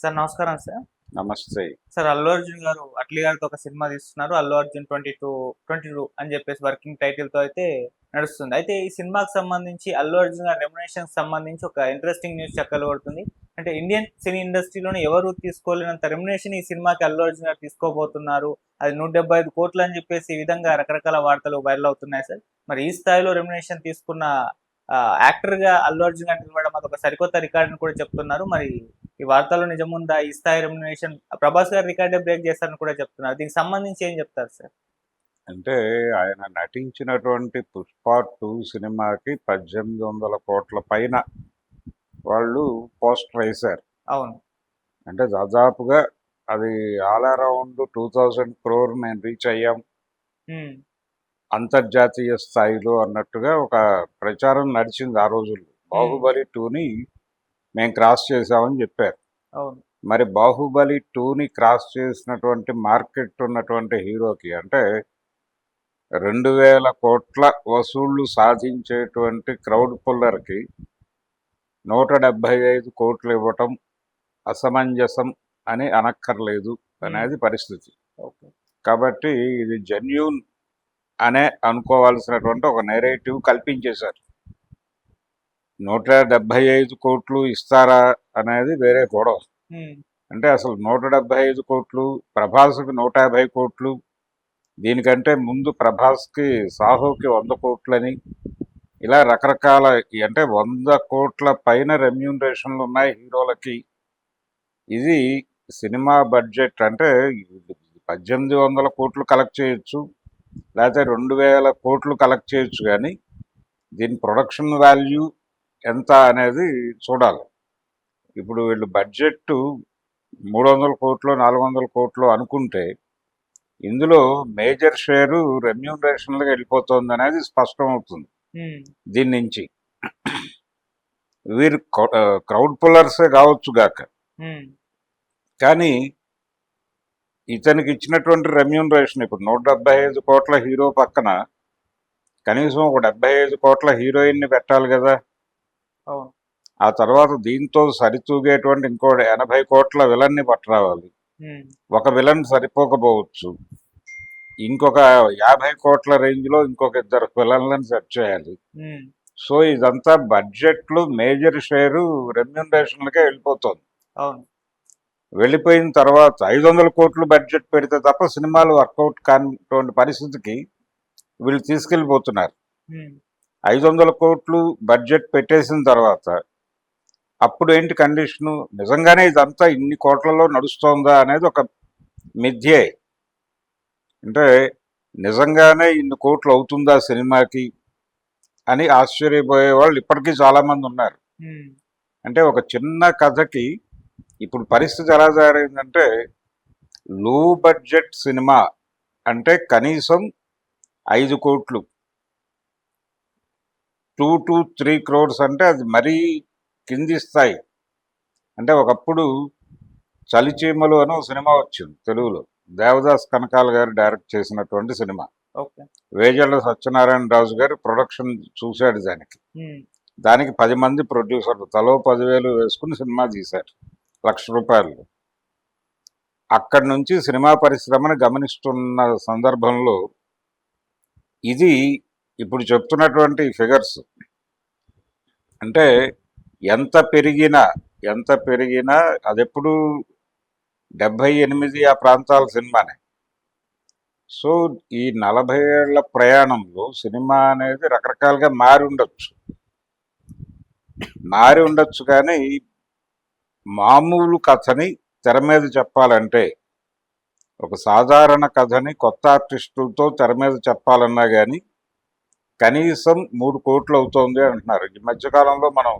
Sir నమస్కారం sir. నమస్తే. Sir Allu Arjun గారు అట్లీ గారితో ఒక సినిమా తీస్తున్నారు Allu Arjun twenty two twenty two అని చెప్పేసి వర్కింగ్ టైటిల్తో అయితే నడుస్తుంది. అయితే ఈ సినిమాకి సంబంధించి అల్లు అర్జున్ గారి రెమ్యునేషన్ సంబంధించి ఒక ఇంట్రెస్టింగ్ న్యూస్ చక్కలు పడుతుంది అంటే ఇండియన్ సినీ ఇండస్ట్రీలోనే ఎవరు తీసుకోలేనంత రెమ్యునేషన్ ఈ సినిమాకి అల్లు అర్జున్ గారు తీసుకోబోతున్నారు. అది నూట డెబ్బై ఐదు కోట్లు అని చెప్పేసి ఈ విధంగా రకరకాల వార్తలు వైరల్ అవుతున్నాయి సార్. మరి ఈ స్థాయిలో రెమ్యునేషన్ తీసుకున్న యాక్టర్గా అల్లు అర్జున్ గారు నిలవడం అదొక సరికొత్త రికార్డ్ కూడా చెప్తున్నారు. మరి ఈ వార్తల్లో నిజముందా? ఈ స్థాయి రెమ్యునేషన్ ప్రభాస్ గారు రికార్డే బ్రేక్ చేస్తారని కూడా చెప్తున్నారు. దీనికి సంబంధించి ఏం చెప్తారు సార్? అంటే ఆయన నటించినటువంటి పుష్ప టూ సినిమాకి పద్దెనిమిది వందల కోట్ల పైన వాళ్ళు పోస్టర్ వేశారు. అవును. అంటే దాదాపుగా అది all around two thousand crore మేము రీచ్ అయ్యాం. అంతర్జాతీయ స్థాయిలో అన్నట్టుగా ఒక ప్రచారం నడిచింది ఆ రోజుల్లో. బాహుబలి టూని మేము క్రాస్ చేసామని చెప్పారు. అవును. మరి బాహుబలి టూని క్రాస్ చేసినటువంటి మార్కెట్ ఉన్నటువంటి హీరోకి అంటే రెండు వేల కోట్ల వసూళ్ళు సాధించేటువంటి క్రౌడ్ పుల్లర్కి నూట డెబ్భై ఐదు కోట్లు ఇవ్వటం అసమంజసం అని అనక్కర్లేదు అనేది పరిస్థితి. కాబట్టి ఇది జెన్యూన్ అనే అనుకోవాల్సినటువంటి ఒక నెరేటివ్ కల్పించేశారు. నూట డెబ్భై ఐదు కోట్లు ఇస్తారా అనేది వేరే గొడవ. అంటే అసలు నూట డెబ్బై ఐదు కోట్లు ప్రభాస్కి నూట యాభై కోట్లు దీనికంటే ముందు ప్రభాస్కి సాహోకి వంద కోట్లని ఇలా రకరకాల అంటే వంద కోట్ల పైన రెమ్యూనరేషన్లు ఉన్నాయి హీరోలకి. ఇది సినిమా బడ్జెట్ అంటే పద్దెనిమిది వందల కోట్లు కలెక్ట్ చేయొచ్చు లేకపోతే రెండు వేల కోట్లు కలెక్ట్ చేయొచ్చు కానీ దీని ప్రొడక్షన్ వాల్యూ ఎంత అనేది చూడాలి. ఇప్పుడు వీళ్ళు బడ్జెట్ మూడు వందల కోట్లు నాలుగు వందల కోట్లు అనుకుంటే ఇందులో మేజర్ షేరు రెమ్యూనరేషన్లుగా వెళ్ళిపోతుంది అనేది స్పష్టం అవుతుంది ఉమ్, దీని నుంచి వీరు క్రౌడ్ పుల్లర్సే కావచ్చు గాక. కానీ ఇతనికి ఇచ్చినటువంటి రెమ్యూనరేషన్ ఇప్పుడు నూట డెబ్బై ఐదు కోట్ల హీరో పక్కన కనీసం ఒక డెబ్బై ఐదు కోట్ల హీరోయిన్ని పెట్టాలి కదా. ఆ తర్వాత దీంతో సరితూగేటువంటి ఇంకో ఎనభై కోట్ల విలన్ని పట్టరావాలి ఒక విలన్ సరిపోకపోవచ్చు. ఇంకొక యాభై కోట్ల రేంజ్లో ఇంకొక ఇద్దరు విలన్లను సెట్ చేయాలి. సో ఇదంతా బడ్జెట్లు మేజర్ షేరు రెమ్యూనరేషన్లకే వెళ్ళిపోతుంది. వెళ్ళిపోయిన తర్వాత ఐదు వందల కోట్లు బడ్జెట్ పెడితే తప్ప సినిమాలు వర్కౌట్ కానిటువంటి పరిస్థితికి వీళ్ళు తీసుకెళ్ళిపోతున్నారు. ఐదు వందల కోట్లు బడ్జెట్ పెట్టేసిన తర్వాత అప్పుడు ఏంటి కండిషను? నిజంగానే ఇదంతా ఇన్ని కోట్లలో నడుస్తోందా అనేది ఒక మిథ్యే. అంటే నిజంగానే ఇన్ని కోట్లు అవుతుందా సినిమాకి అని ఆశ్చర్యపోయే వాళ్ళు ఇప్పటికీ చాలామంది ఉన్నారు. అంటే ఒక చిన్న కథకి ఇప్పుడు పరిస్థితి ఎలా తయారైందంటే లో బడ్జెట్ సినిమా అంటే కనీసం ఐదు కోట్లు. టూ టు త్రీ క్రోర్స్ అంటే అది మరీ కింది స్థాయి. అంటే ఒకప్పుడు చలిచీమలు అని ఒక సినిమా వచ్చింది తెలుగులో. దేవదాస్ కనకాల గారు డైరెక్ట్ చేసినటువంటి సినిమా. వేజల్ల సత్యనారాయణ రాజు గారు ప్రొడక్షన్ చూశాడు దానికి. దానికి పది మంది ప్రొడ్యూసర్లు తలో పదివేలు వేసుకుని సినిమా తీశారు. లక్ష రూపాయలు. అక్కడి నుంచి సినిమా పరిశ్రమను గమనిస్తున్న సందర్భంలో ఇది ఇప్పుడు చెప్తున్నటువంటి ఫిగర్స్. అంటే ఎంత పెరిగినా ఎంత పెరిగినా అది ఎప్పుడు డెబ్భై ఎనిమిది ఆ ప్రాంతాల సినిమానే. సో ఈ నలభై ఏళ్ళ ప్రయాణంలో సినిమా అనేది రకరకాలుగా మారి ఉండొచ్చు. మారి ఉండొచ్చు కానీ మామూలు కథని తెర మీద చెప్పాలంటే ఒక సాధారణ కథని కొత్త ఆర్టిస్టులతో తెర మీద చెప్పాలన్నా కానీ కనీసం మూడు కోట్లు అవుతోంది అంటున్నారు. ఈ మధ్యకాలంలో మనం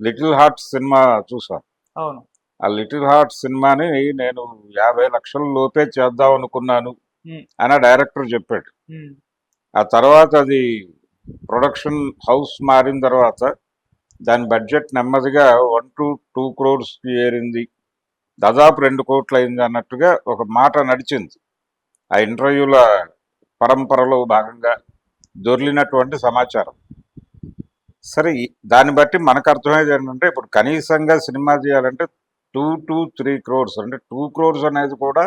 లిటిల్ హార్ట్ సినిమా చూసాం. అవును. ఆ లిటిల్ హార్ట్ సినిమాని నేను యాభై లక్షల లోపే చేద్దాం అనుకున్నాను. అని డైరెక్టర్ చెప్పాడు. ఆ తర్వాత అది ప్రొడక్షన్ హౌస్ మారిన తర్వాత దాని బడ్జెట్ నెమ్మదిగా వన్ టు టూ క్రోర్స్కి ఏరింది. దాదాపు రెండు కోట్లు అయింది అన్నట్టుగా ఒక మాట నడిచింది. ఆ ఇంటర్వ్యూల పరంపరలో భాగంగా దొర్లినటువంటి సమాచారం. సరే దాన్ని బట్టి మనకు అర్థమయ్యేది ఏంటంటే ఇప్పుడు కనీసంగా సినిమా చేయాలంటే టూ టు త్రీ క్రోర్స్ అంటే టూ క్రోర్స్ అనేది కూడా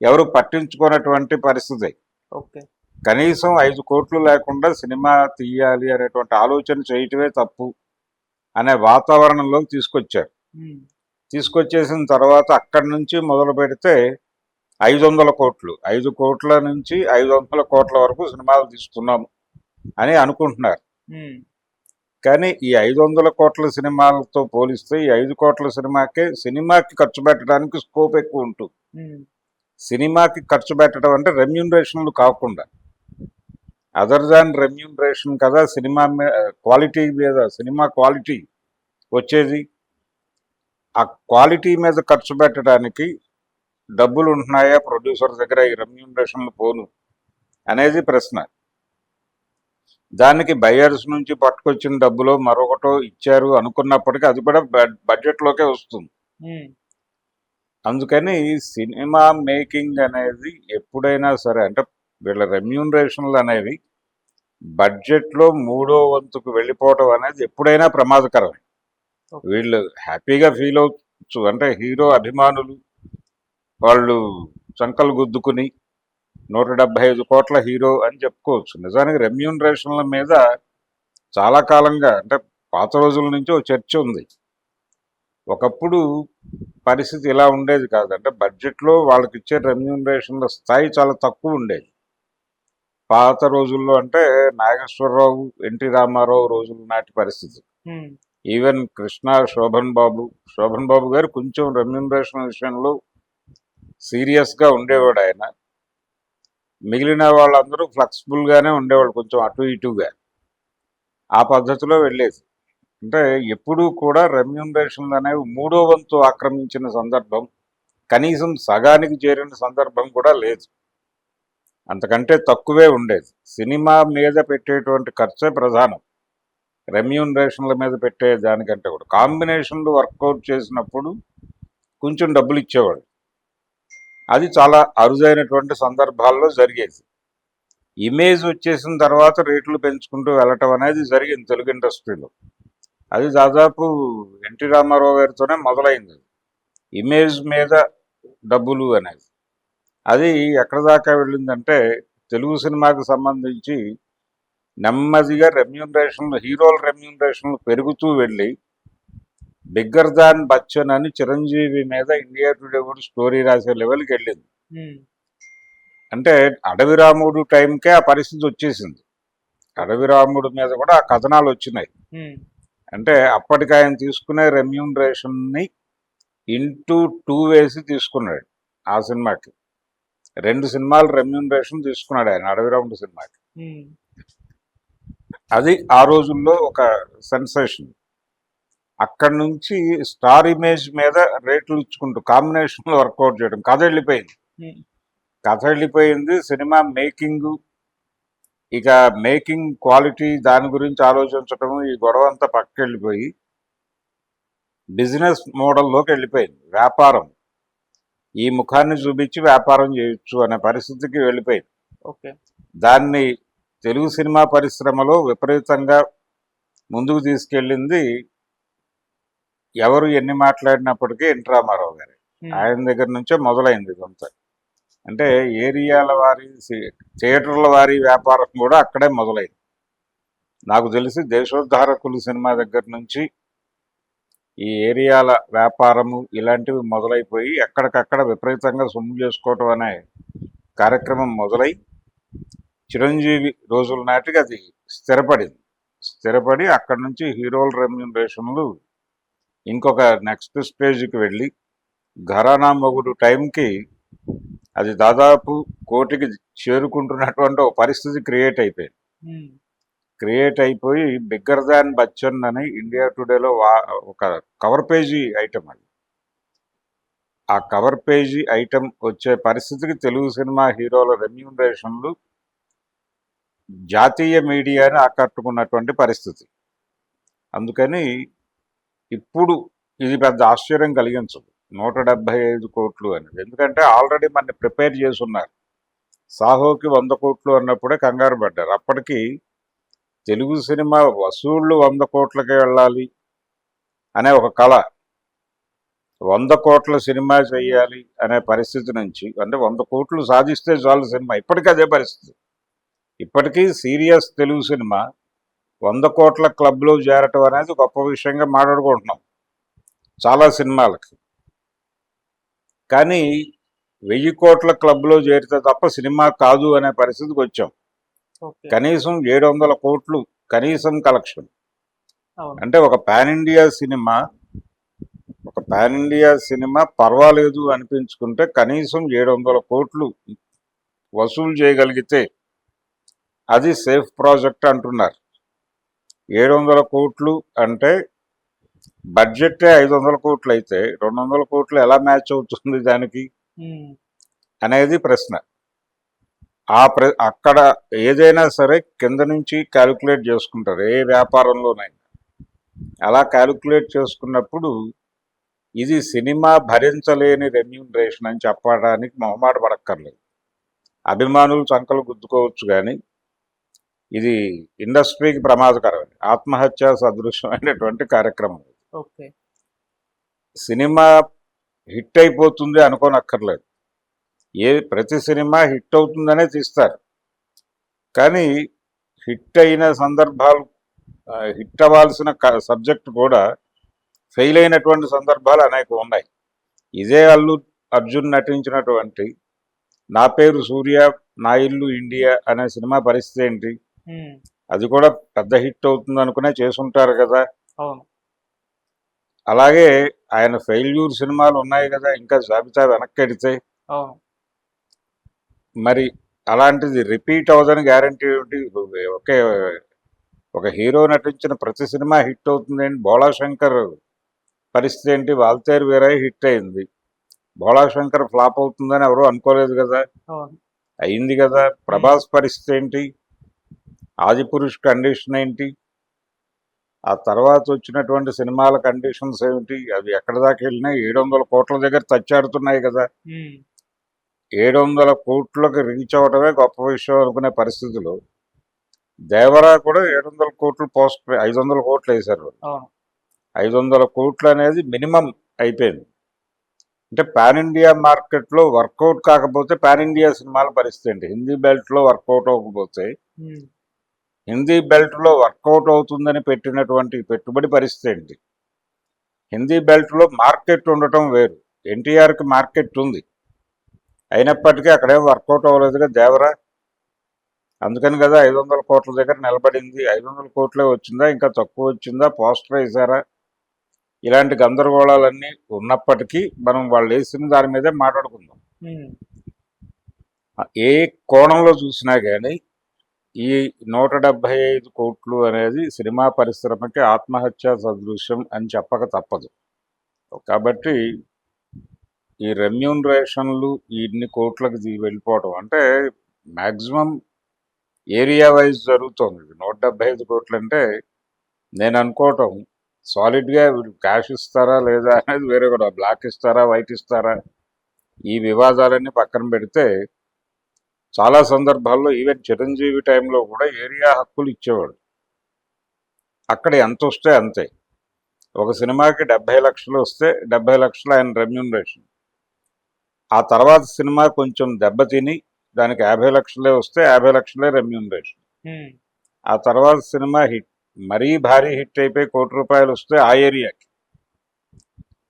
ఎవరు పట్టించుకున్నటువంటి పరిస్థితి. ఓకే. కనీసం ఐదు కోట్లు లేకుండా సినిమా తీయాలి అనేటువంటి ఆలోచన చేయటమే తప్పు అనే వాతావరణంలోకి తీసుకొచ్చారు. తీసుకొచ్చేసిన తర్వాత అక్కడి నుంచి మొదలు పెడితే ఐదు వందల కోట్లు ఐదు కోట్ల నుంచి ఐదు వందల కోట్ల వరకు సినిమాలు తీస్తున్నాం అని అనుకుంటున్నారు. కానీ ఈ ఐదు వందల కోట్ల సినిమాలతో పోలిస్తే ఈ ఐదు కోట్ల సినిమాకే సినిమాకి ఖర్చు పెట్టడానికి స్కోప్ ఎక్కువ ఉంటుంది సినిమాకి ఖర్చు పెట్టడం అంటే రెమ్యూనరేషన్లు కాకుండా అదర్ దాన్ రెమ్యూనరేషన్ కదా సినిమా క్వాలిటీ మీద సినిమా క్వాలిటీ వచ్చేది. ఆ క్వాలిటీ మీద ఖర్చు పెట్టడానికి డబ్బులు ఉంటున్నాయా ప్రొడ్యూసర్ దగ్గర ఈ రెమ్యూనరేషన్లు పోను అనేది ప్రశ్న. దానికి బయర్స్ నుంచి పట్టుకొచ్చిన డబ్బులో మరొకటో ఇచ్చారు అనుకున్నప్పటికీ అది కూడా బడ్- బడ్జెట్లోకే వస్తుంది. అందుకని సినిమా మేకింగ్ అనేది ఎప్పుడైనా సరే అంటే వీళ్ళ రెమ్యూనరేషన్లు అనేవి బడ్జెట్లో మూడో వంతుకు వెళ్ళిపోవడం అనేది ఎప్పుడైనా ప్రమాదకరమే. వీళ్ళు హ్యాపీగా ఫీల్ అవచ్చు అంటే హీరో అభిమానులు వాళ్ళు చంకలు గుద్దుకుని నూట డెబ్బై ఐదు కోట్ల హీరో అని చెప్పుకోవచ్చు. నిజానికి రెమ్యూనరేషన్ల మీద చాలా కాలంగా అంటే పాత రోజుల నుంచి ఒక చర్చ ఉంది. ఒకప్పుడు పరిస్థితి ఇలా ఉండేది కాదు. అంటే బడ్జెట్లో వాళ్ళకి ఇచ్చే రెమ్యూనరేషన్ల స్థాయి చాలా తక్కువ ఉండేది. పాత రోజుల్లో అంటే నాగేశ్వరరావు ఎన్టీ రామారావు రోజుల నాటి పరిస్థితి. ఈవెన్ కృష్ణ శోభన్ బాబు శోభన్ బాబు గారు కొంచెం రెమ్యూనరేషన్ విషయంలో సీరియస్గా ఉండేవాడు ఆయన మిగిలిన వాళ్ళందరూ ఫ్లెక్సిబుల్గానే ఉండేవాళ్ళు కొంచెం అటు ఇటుగా. ఆ పద్ధతిలో వెళ్ళేది. అంటే ఎప్పుడూ కూడా రెమ్యూనరేషన్లు అనేవి మూడో వంతు ఆక్రమించిన సందర్భం కనీసం సగానికి చేరిన సందర్భం కూడా లేదు. అంతకంటే తక్కువే ఉండేది. సినిమా మీద పెట్టేటువంటి ఖర్చే ప్రధానం. రెమ్యూనరేషన్ల మీద పెట్టే దానికంటే కూడా. కాంబినేషన్లు వర్కౌట్ చేసినప్పుడు కొంచెం డబ్బులు ఇచ్చేవాడు అది చాలా అరుదైనటువంటి సందర్భాల్లో జరిగేది. ఇమేజ్ వచ్చేసిన తర్వాత రేట్లు పెంచుకుంటూ వెళ్ళటం అనేది జరిగింది తెలుగు ఇండస్ట్రీలో. అది దాదాపు ఎన్టీ రామారావు గారితోనే మొదలైంది. ఇమేజ్ మీద డబ్బులు అనేది. అది ఎక్కడ దాకా వెళ్ళిందంటే తెలుగు సినిమాకి సంబంధించి నెమ్మదిగా రెమ్యూనరేషన్లు హీరోల రెమ్యూనరేషన్లు పెరుగుతూ వెళ్ళి బిగ్గర్ దాన్ బచ్చన్ అని చిరంజీవి మీద ఇండియా టుడే కూడా స్టోరీ రాసే లెవెల్కి వెళ్ళింది. అంటే అడవి రాముడు టైంకే ఆ పరిస్థితి వచ్చేసింది. అడవి రాముడు మీద కూడా ఆ కథనాలు వచ్చినాయి. అంటే అప్పటికి ఆయన తీసుకునే రెమ్యూనరేషన్ని ఇంటూ టూ వేసి తీసుకున్నాడు ఆ సినిమాకి. రెండు సినిమాలు రెమ్యూనరేషన్ తీసుకున్నాడు ఆయన అడవి రాముడు సినిమాకి. అది ఆ రోజుల్లో ఒక సెన్సేషన్. అక్కడి నుంచి స్టార్ ఇమేజ్ మీద రేట్లు ఇచ్చుకుంటూ కాంబినేషన్లో వర్కౌట్ చేయడం కథ వెళ్ళిపోయింది. ఉమ్, కథ వెళ్ళిపోయింది సినిమా మేకింగ్ ఇక మేకింగ్ క్వాలిటీ దాని గురించి ఆలోచించడం ఈ గొడవ అంతా పక్కకి వెళ్ళిపోయి బిజినెస్ మోడల్లోకి వెళ్ళిపోయింది వ్యాపారం. ఈ ముఖాన్ని చూపించి వ్యాపారం చేయొచ్చు అనే పరిస్థితికి వెళ్ళిపోయింది. ఓకే. దాన్ని తెలుగు సినిమా పరిశ్రమలో విపరీతంగా ముందుకు తీసుకెళ్ళింది ఎవరు ఎన్ని మాట్లాడినప్పటికీ ఎన్టీ రామారావు గారు. ఆయన దగ్గర నుంచే మొదలైంది ఇదంతా. అంటే ఏరియాల వారి థియేటర్ల వారి వ్యాపారం కూడా అక్కడే మొదలైంది. నాకు తెలిసి దేశోద్ధారకులు సినిమా దగ్గర నుంచి ఈ ఏరియాల వ్యాపారము ఇలాంటివి మొదలైపోయి ఎక్కడికక్కడ విపరీతంగా సొమ్ము చేసుకోవటం అనే కార్యక్రమం మొదలై చిరంజీవి రోజుల నాటికి అది స్థిరపడింది. స్థిరపడి అక్కడి నుంచి హీరోల రెమ్యూనరేషన్లు ఇంకొక నెక్స్ట్ స్టేజ్కి వెళ్ళి ఘరానా మొగుడు టైంకి అది దాదాపు కోటికి చేరుకుంటున్నటువంటి ఒక పరిస్థితి క్రియేట్ అయిపోయింది. క్రియేట్ అయిపోయి బిగ్గర్ దాన్ బచ్చన్ అని ఇండియా టుడేలో ఒక కవర్ పేజీ ఐటమ్ అది. ఆ కవర్ పేజీ ఐటమ్ వచ్చే పరిస్థితికి తెలుగు సినిమా హీరోల రెమ్యూనరేషన్లు జాతీయ మీడియాని ఆకట్టుకున్నటువంటి పరిస్థితి. అందుకని ఇప్పుడు ఇది పెద్ద ఆశ్చర్యం కలిగించదు. నూట డెబ్బై ఐదు కోట్లు అనేది. ఎందుకంటే ఆల్రెడీ మన ప్రిపేర్ చేసి ఉన్నారు సాహోకి వంద కోట్లు అన్నప్పుడే కంగారు పడ్డారు. అప్పటికి తెలుగు సినిమా వసూళ్ళు వంద కోట్లకే వెళ్ళాలి అనే ఒక కళ. వంద కోట్ల సినిమా చేయాలి అనే పరిస్థితి నుంచి అంటే వంద కోట్లు సాధిస్తే చాలు సినిమా. ఇప్పటికీ అదే పరిస్థితి. ఇప్పటికీ సీరియస్ తెలుగు సినిమా వంద కోట్ల క్లబ్లో చేరటం అనేది గొప్ప విషయంగా మాట్లాడుకుంటున్నాం. చాలా సినిమాలకి. కానీ వెయ్యి కోట్ల క్లబ్లో చేరితే తప్ప సినిమా కాదు అనే పరిస్థితికి వచ్చాం. కనీసం ఏడు వందల కోట్లు కనీసం కలెక్షన్. అంటే ఒక పాన్ ఇండియా సినిమా ఒక పాన్ ఇండియా సినిమా పర్వాలేదు అనిపించుకుంటే కనీసం ఏడు వందల కోట్లు వసూలు చేయగలిగితే అది సేఫ్ ప్రాజెక్ట్ అంటున్నారు. ఏడు వందల కోట్లు అంటే బడ్జెటే ఐదు వందల కోట్లు అయితే రెండు వందల కోట్లు ఎలా మ్యాచ్ అవుతుంది దానికి? అనేది ప్రశ్న. ఆ ప్ర అక్కడ ఏదైనా సరే కింద నుంచి క్యాలిక్యులేట్ చేసుకుంటారు ఏ వ్యాపారంలోనైనా. అలా క్యాలిక్యులేట్ చేసుకున్నప్పుడు ఇది సినిమా భరించలేని రెమ్యూనరేషన్ అని చెప్పడానికి మొహమాట పడక్కర్లేదు. అభిమానులు చంకలు గుద్దుకోవచ్చు కానీ ఇది ఇండస్ట్రీకి ప్రమాదకరం ఆత్మహత్య సదృశ్యమైనటువంటి కార్యక్రమం ఓకే. సినిమా హిట్ అయిపోతుంది అనుకోనక్కర్లేదు. ఏ ప్రతి సినిమా హిట్ అవుతుందనే తీస్తారు. కానీ హిట్ అయిన సందర్భాలు హిట్ అవ్వాల్సిన సబ్జెక్ట్ కూడా ఫెయిల్ అయినటువంటి సందర్భాలు అనేక ఉన్నాయి. ఇదే అల్లు అర్జున్ నటించినటువంటి నా పేరు సూర్య నా ఇల్లు ఇండియా అనే సినిమా పరిస్థితి ఏంటి? అది కూడా పెద్ద హిట్ అవుతుంది అనుకునే చేసుంటారు కదా. అలాగే ఆయన ఫెయిల్యూర్ సినిమాలు ఉన్నాయి కదా ఇంకా జాబితా అవును. మరి అలాంటిది రిపీట్ అవ్వదని గ్యారంటీ ఏమిటి ఒకే ఒక హీరో నటించిన ప్రతి సినిమా హిట్ అవుతుందండి బోళాశంకర్ పరిస్థితి ఏంటి? వాల్తేరు వీరయ్య హిట్ అయింది. బోళాశంకర్ ఫ్లాప్ అవుతుందని ఎవరు అనుకోలేదు కదా. అయింది కదా. ప్రభాస్ పరిస్థితి ఏంటి? ఆదిపురుష్ కండిషన్ ఏంటి? ఆ తర్వాత వచ్చినటువంటి సినిమాల కండిషన్స్ ఏమిటి? అవి ఎక్కడి దాకా వెళ్ళినాయి? ఏడు వందల కోట్ల దగ్గర తచ్చాడుతున్నాయి కదా. ఏడు వందల కోట్లకు రీచ్ అవ్వడమే గొప్ప విషయం అనుకునే పరిస్థితిలో దేవరా కూడా ఏడు వందల కోట్లు పోస్ట్ ఐదు వందల కోట్లు వేశారు ఐదు వందల కోట్లు అనేది మినిమం అయిపోయింది. అంటే పాన్ ఇండియా మార్కెట్లో వర్కౌట్ కాకపోతే పాన్ ఇండియా సినిమాల పరిస్థితి ఏంటి? హిందీ బెల్ట్లో వర్కౌట్ అవ్వకపోతే హిందీ బెల్ట్లో వర్కౌట్ అవుతుందని పెట్టినటువంటి పెట్టుబడి పరిస్థితి ఏంటి? హిందీ బెల్ట్లో మార్కెట్ ఉండటం వేరు. ఎన్టీఆర్కి మార్కెట్ ఉంది. అయినప్పటికీ అక్కడేం వర్కౌట్ అవ్వలేదుగా దేవరా? అందుకని కదా ఐదు వందల కోట్ల దగ్గర నిలబడింది. ఐదు వందల కోట్లే వచ్చిందా? ఇంకా తక్కువ వచ్చిందా? పోస్టర్ వేసారా ఇలాంటి గందరగోళాలన్నీ ఉన్నప్పటికీ మనం వాళ్ళు వేసిన దాని మీదే మాట్లాడుకుందాం. ఏ కోణంలో చూసినా కానీ ఈ నూట డెబ్భై ఐదు కోట్లు అనేది సినిమా పరిశ్రమకి ఆత్మహత్య సదృశ్యం అని చెప్పక తప్పదు. కాబట్టి ఈ రెమ్యూనరేషన్లు ఇన్ని కోట్లకు వెళ్ళిపోవడం అంటే మ్యాక్సిమం ఏరియా వైజ్ జరుగుతుంది. నూట డెబ్బై ఐదు కోట్లు అంటే నేను అనుకోవటం సాలిడ్గా వీళ్ళు క్యాష్ ఇస్తారా లేదా అనేది వేరే కూడా బ్లాక్ ఇస్తారా వైట్ ఇస్తారా ఈ వివాదాలన్నీ పక్కన పెడితే చాలా సందర్భాల్లో ఈవెన్ చిరంజీవి టైంలో కూడా ఏరియా హక్కులు ఇచ్చేవాడు. అక్కడ ఎంత వస్తే అంతే. ఒక సినిమాకి డెబ్బై లక్షలు వస్తే డెబ్బై లక్షలు ఆయన రెమ్యూనరేషన్. ఆ తర్వాత సినిమా కొంచెం దెబ్బతిని దానికి యాభై లక్షలే వస్తే యాభై లక్షలే రెమ్యూనరేషన్. ఆ తర్వాత సినిమా హిట్ మరీ భారీ హిట్ అయిపోయి కోటి రూపాయలు వస్తే ఆ ఏరియాకి.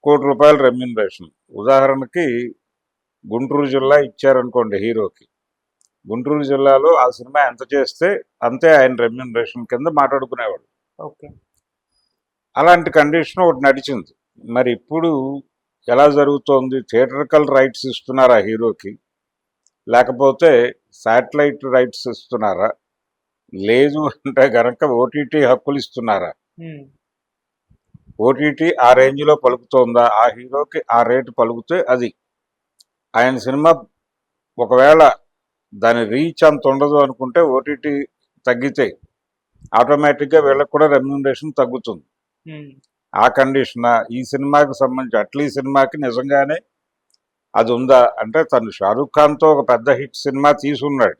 కోటి రూపాయలు రెమ్యూనరేషన్. ఉదాహరణకి గుంటూరు జిల్లా ఇచ్చారనుకోండి హీరోకి. గుంటూరు జిల్లాలో ఆ సినిమా ఎంత చేస్తే అంతే ఆయన రెమ్యూనరేషన్ కింద మాట్లాడుకునేవాడు. ఓకే. అలాంటి కండిషన్ ఒకటి నడిచింది. మరి ఇప్పుడు ఎలా జరుగుతోంది? థియేటర్కల్ రైట్స్ ఇస్తున్నారా హీరోకి? లేకపోతే శాటిలైట్ రైట్స్ ఇస్తున్నారా? లేదు అంటే గనక ఓటీటీ హక్కులు ఇస్తున్నారా? ఓటీటీ ఆ రేంజ్లో పలుకుతోందా? ఆ హీరోకి ఆ రేటు పలుకుతే అది. ఆయన సినిమా ఒకవేళ దాని రీచ్ అంత ఉండదు అనుకుంటే ఓటీటీ తగ్గితే ఆటోమేటిక్గా వీళ్ళకి కూడా రెమ్యూనరేషన్ తగ్గుతుంది. ఉమ్, ఆ కండిషన్ ఈ సినిమాకి సంబంధించి అట్లీ సినిమాకి నిజంగానే అది ఉందా అంటే తను షారూఖ్ ఖాన్తో ఒక పెద్ద హిట్ సినిమా తీసున్నాడు.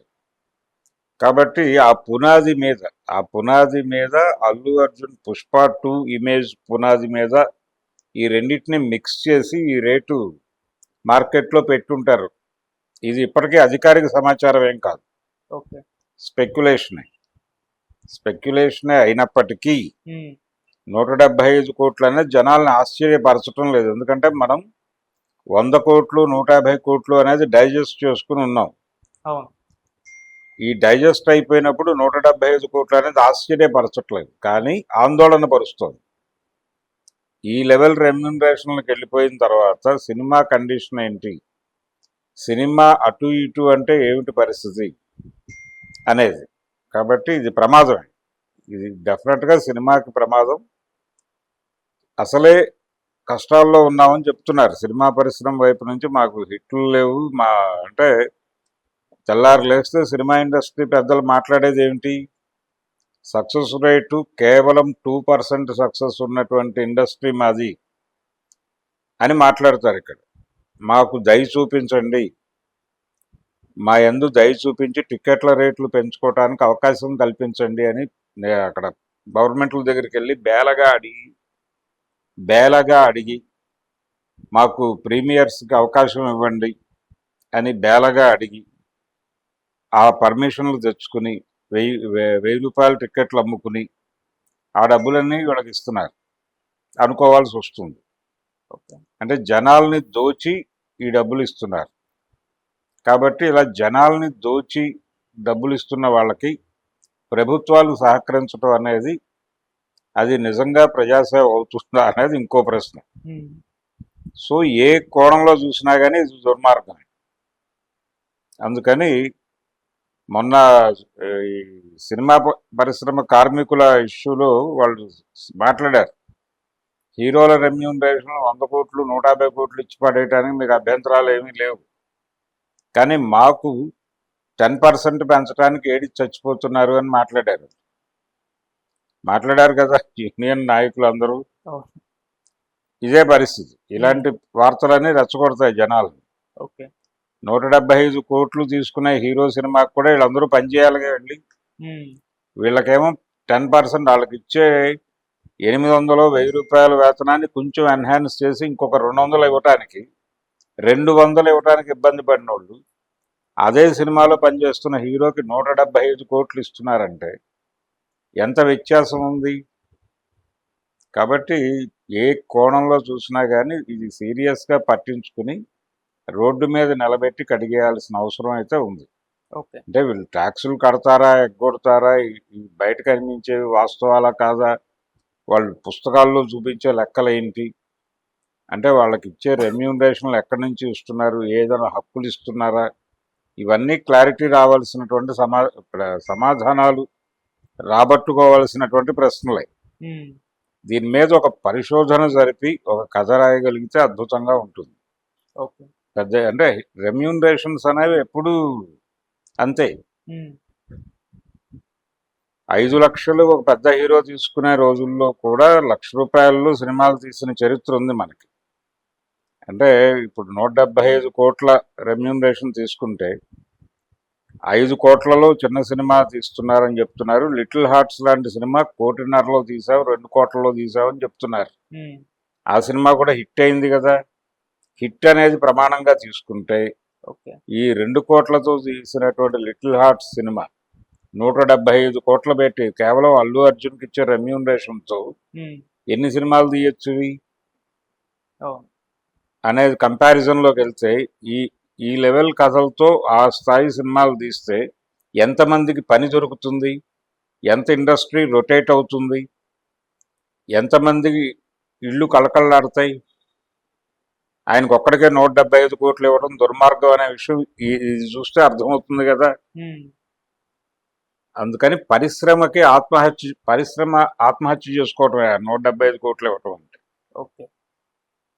కాబట్టి ఆ పునాది మీద ఆ పునాది మీద అల్లు అర్జున్ పుష్ప టూ ఇమేజ్ పునాది మీద ఈ రెండింటిని మిక్స్ చేసి ఈ రేటు మార్కెట్లో పెట్టుంటారు. ఇది ఇప్పటికీ అధికారిక సమాచారం ఏం కాదు. ఓకే. స్పెక్యులేషనే. స్పెక్యులేషనే అయినప్పటికీ నూట డెబ్బై ఐదు కోట్లు అనేది జనాల్ని ఆశ్చర్యపరచడం లేదు. ఎందుకంటే మనం వంద కోట్లు నూట యాభై కోట్లు అనేది డైజెస్ట్ చేసుకుని ఉన్నాం. ఈ డైజెస్ట్ అయిపోయినప్పుడు నూట డెబ్బై ఐదు కోట్లు అనేది ఆశ్చర్యపరచట్లేదు. కానీ ఆందోళన పరుస్తుంది. ఈ లెవెల్ రెమ్యూనరేషన్లకు వెళ్ళిపోయిన తర్వాత సినిమా కండిషన్ ఏంటి? సినిమా అటు ఇటు అంటే ఏమిటి పరిస్థితి అనేది. కాబట్టి ఇది ప్రమాదమే. ఇది డెఫినెట్గా సినిమాకి ప్రమాదం. అసలే కష్టాల్లో ఉన్నామని చెప్తున్నారు. సినిమా పరిశ్రమ వైపు నుంచి మాకు హిట్లు లేవు. మా అంటే తెల్లారు లేస్తే సినిమా ఇండస్ట్రీ పెద్దలు మాట్లాడేది ఏమిటి? సక్సెస్ రేటు కేవలం టూ పర్సెంట్ సక్సెస్ ఉన్నటువంటి ఇండస్ట్రీ మాది అని మాట్లాడతారు ఇక్కడ. మాకు దయ చూపించండి. మా యందు దయ చూపించి టికెట్ల రేట్లు పెంచుకోవడానికి అవకాశం కల్పించండి అని అక్కడ గవర్నమెంట్ల దగ్గరికి వెళ్ళి బేలగా అడిగి బేలగా అడిగి మాకు ప్రీమియర్స్కి అవకాశం ఇవ్వండి అని బేలగా అడిగి ఆ పర్మిషన్లు తెచ్చుకుని వెయ్యి వెయ్యి రూపాయల టికెట్లు అమ్ముకుని ఆ డబ్బులన్నీ వీళ్ళకి ఇస్తున్నారు. అనుకోవాల్సి వస్తుంది. అంటే జనాల్ని దోచి ఈ డబ్బులు ఇస్తున్నారు. కాబట్టి ఇలా జనాల్ని దోచి డబ్బులు ఇస్తున్న వాళ్ళకి ప్రభుత్వాలు సహకరించడం అనేది అది నిజంగా ప్రజాసేవ అవుతుందా అనేది ఇంకో ప్రశ్న. సో ఏ కోణంలో చూసినా కానీ ఇది దుర్మార్గమే. అందుకని మొన్న సినిమా పరిశ్రమ కార్మికుల ఇష్యూలో వాళ్ళు మాట్లాడారు. హీరోల రెమ్యూనరేషన్ వంద కోట్లు నూట యాభై కోట్లు ఇచ్చి పడేయటానికి మీకు అభ్యంతరాలు ఏమీ లేవు. కానీ మాకు టెన్ పర్సెంట్ పెంచడానికి ఏడి చచ్చిపోతున్నారు అని మాట్లాడారు. మాట్లాడారు కదా యూనియన్ నాయకులు అందరూ. ఇదే పరిస్థితి. ఇలాంటి వార్తలన్నీ రెచ్చగొడతాయి జనాలు. ఓకే. నూట డెబ్బై ఐదు కోట్లు తీసుకునే హీరో సినిమాకి కూడా వీళ్ళందరూ పనిచేయాలి వెళ్ళి. వీళ్ళకేమో టెన్ పర్సెంట్ వాళ్ళకి ఇచ్చే ఎనిమిది వందలు వెయ్యి రూపాయల వేతనాన్ని కొంచెం ఎన్హాన్స్ చేసి ఇంకొక రెండు వందలు ఇవ్వటానికి రెండు వందలు ఇవ్వటానికి ఇబ్బంది పడిన వాళ్ళు అదే సినిమాలో పనిచేస్తున్న హీరోకి నూట డెబ్బై ఐదు కోట్లు ఇస్తున్నారంటే ఎంత వ్యత్యాసం ఉంది? కాబట్టి ఏ కోణంలో చూసినా కానీ ఇది సీరియస్గా పట్టించుకుని రోడ్డు మీద నిలబెట్టి కడిగేయాల్సిన అవసరం అయితే ఉంది. ఓకే. అంటే వీళ్ళు ట్యాక్సులు కడతారా ఎగ్గొడతారా బయట కనిపించేవి వాస్తవాలా కాదా? వాళ్ళు పుస్తకాల్లో చూపించే లెక్కలు ఏంటి అంటే వాళ్ళకి ఇచ్చే రెమ్యూనరేషన్లు ఎక్కడి నుంచి ఇస్తున్నారు? ఏదైనా హక్కులు ఇస్తున్నారా? ఇవన్నీ క్లారిటీ రావాల్సినటువంటి సమా సమాధానాలు రాబట్టుకోవాల్సినటువంటి ప్రశ్నలే. దీని మీద ఒక పరిశోధన జరిపి ఒక కథ రాయగలిగితే అద్భుతంగా ఉంటుంది. పెద్ద అంటే రెమ్యూనరేషన్స్ అనేవి ఎప్పుడూ అంతే. ఐదు లక్షలు ఒక పెద్ద హీరో తీసుకునే రోజుల్లో కూడా లక్ష రూపాయలు సినిమాలు తీసిన చరిత్ర ఉంది మనకి. అంటే ఇప్పుడు నూట డెబ్బై ఐదు కోట్ల రెమ్యూనరేషన్ తీసుకుంటే ఐదు కోట్లలో చిన్న సినిమా తీస్తున్నారని చెప్తున్నారు. లిటిల్ హార్ట్స్ లాంటి సినిమా కోటిన్నరలో తీసావు రెండు కోట్లలో తీసావని చెప్తున్నారు. ఆ సినిమా కూడా హిట్ అయింది కదా. హిట్ అనేది ప్రమాణంగా తీసుకుంటే ఈ రెండు కోట్లతో తీసినటువంటి లిటిల్ హార్ట్స్ సినిమా నూట డెబ్బై ఐదు కోట్లు పెట్టి కేవలం అల్లు అర్జున్కి ఇచ్చే రెమ్యూనరేషన్తో ఎన్ని సినిమాలు తీయచ్చు అనేది కంపారిజన్లోకి వెళ్తే ఈ ఈ లెవెల్ కథలతో ఆ స్థాయి సినిమాలు తీస్తే ఎంతమందికి పని దొరుకుతుంది? ఎంత ఇండస్ట్రీ రొటేట్ అవుతుంది? ఎంతమందికి ఇళ్ళు కలకల్లాడతాయి ఆయనకు ఒక్కడికే నూట డెబ్బై ఐదు కోట్లు ఇవ్వడం దుర్మార్గం అనే విషయం ఇది చూస్తే అర్థమవుతుంది కదా. అందుకని పరిశ్రమకి ఆత్మహత్య పరిశ్రమ ఆత్మహత్య చేసుకోవటమే నూట డెబ్బై ఐదు కోట్లు ఇవ్వటం అంటే. ఓకే.